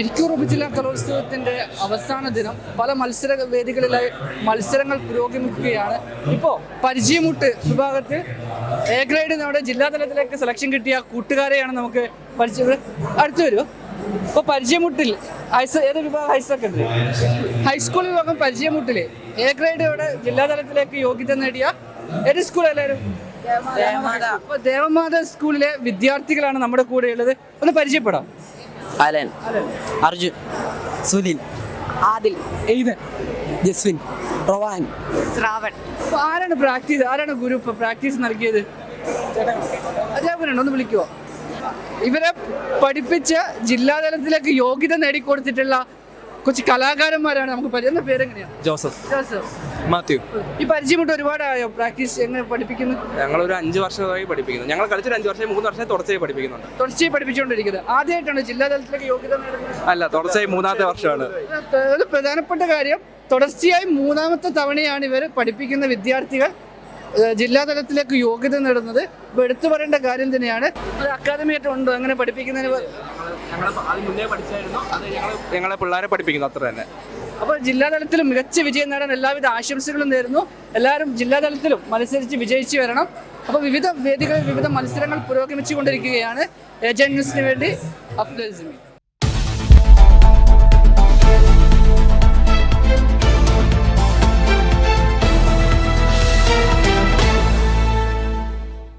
ഇരിക്കൂർ ജില്ലാ കലോത്സവത്തിന്റെ അവസാന ദിനം പല മത്സര വേദികളിലായി മത്സരങ്ങൾ പുരോഗമിക്കുകയാണ്. ഇപ്പോ പരിചയമുട്ട് വിഭാഗത്തിൽ എ ഗ്രേഡ് നമ്മുടെ ജില്ലാ തലത്തിലേക്ക് സെലക്ഷൻ കിട്ടിയ കൂട്ടുകാരെയാണ് നമുക്ക് പരിചയം. അടുത്ത് വരുമോ ഇപ്പൊ പരിചയമുട്ടിൽ ഹൈസ് ഏത് വിഭാഗം ഹയർ സെക്കൻഡറി ഹൈസ്കൂൾ വിഭാഗം പരിചയമുട്ടിൽ എ ഗ്രേഡോടെ ജില്ലാ തലത്തിലേക്ക് യോഗ്യത നേടിയ ഏത് സ്കൂൾ എല്ലാവരും? ദേവമാത. സ്കൂളിലെ വിദ്യാർത്ഥികളാണ് നമ്മുടെ കൂടെയുള്ളത്. ഒന്ന് പരിചയപ്പെടാം. അലൻ. അർജുൻ. സുനിൽ. ആദിൽ. എയ്തൻ. ജസ്വിൻ. റവാൻ. ശ്രാവൺ. ആരാണ് പ്രാക്ടീസ്? ആരാണ് ഗുരു ഇപ്പൊ പ്രാക്ടീസ് നൽകിയത്? അധ്യാപകനുണ്ട്? ഒന്ന് വിളിക്കുവോ? ഇവരെ പഠിപ്പിച്ച് ജില്ലാതലത്തിലേക്ക് യോഗ്യത നേടിക്കൊടുത്തിട്ടുള്ള കുറച്ച് കലാകാരന്മാരാണ് നമുക്ക് പരിചയം. പേരെങ്ങനെയാണ് ജോസഫ്. ജോസഫ്. മാത്യു. ഈ പരിചയമുട്ട് ഒരുപാടായോ? പ്രാക്ടീസ് എങ്ങനെ പഠിപ്പിക്കുന്നു? ഞങ്ങൾ ഒരു അഞ്ച് വർഷമായി പഠിപ്പിക്കുന്നു. ഞങ്ങൾ കളിച്ചൊരു അഞ്ച് വർഷം മൂന്ന് വർഷം തുടർച്ചയായി പഠിപ്പിക്കുന്നുണ്ട്. തുടർച്ചയായി പഠിപ്പിച്ചുകൊണ്ടിരിക്കുന്നത്. ആദ്യമായിട്ടാണ് ജില്ലാതലത്തിലേക്ക് യോഗ്യത നേടുന്നത്? അല്ല തുടർച്ചയായി മൂന്നാമത്തെ വർഷമാണ്. ഒരു പ്രധാനപ്പെട്ട കാര്യം തുടർച്ചയായി മൂന്നാമത്തെ തവണയാണ് ഇവർ പഠിപ്പിക്കുന്ന വിദ്യാർത്ഥികൾ ജില്ലാതലത്തിലേക്ക് യോഗ്യത നേടുന്നത് ഇപ്പൊ എടുത്തു പറയേണ്ട കാര്യം തന്നെയാണ്. അത് അക്കാദമി ആയിട്ട് ഉണ്ടോ? അങ്ങനെ പഠിപ്പിക്കുന്നതിന് ഞങ്ങളെ പിള്ളേരെ പഠിപ്പിക്കുന്നു അത്ര തന്നെ. അപ്പോൾ ജില്ലാതലത്തിൽ മികച്ച വിജയം നേടാൻ എല്ലാവിധ ആശംസകളും നേരുന്നു. എല്ലാവരും ജില്ലാതലത്തിലും മത്സരിച്ച് വിജയിച്ചു വരണം. അപ്പോൾ വിവിധ വേദികളിൽ വിവിധ മത്സരങ്ങൾ പുരോഗമിച്ചുകൊണ്ടിരിക്കുകയാണ്. ഏജൻസിന് വേണ്ടി അഫ്ലൽ സിമി.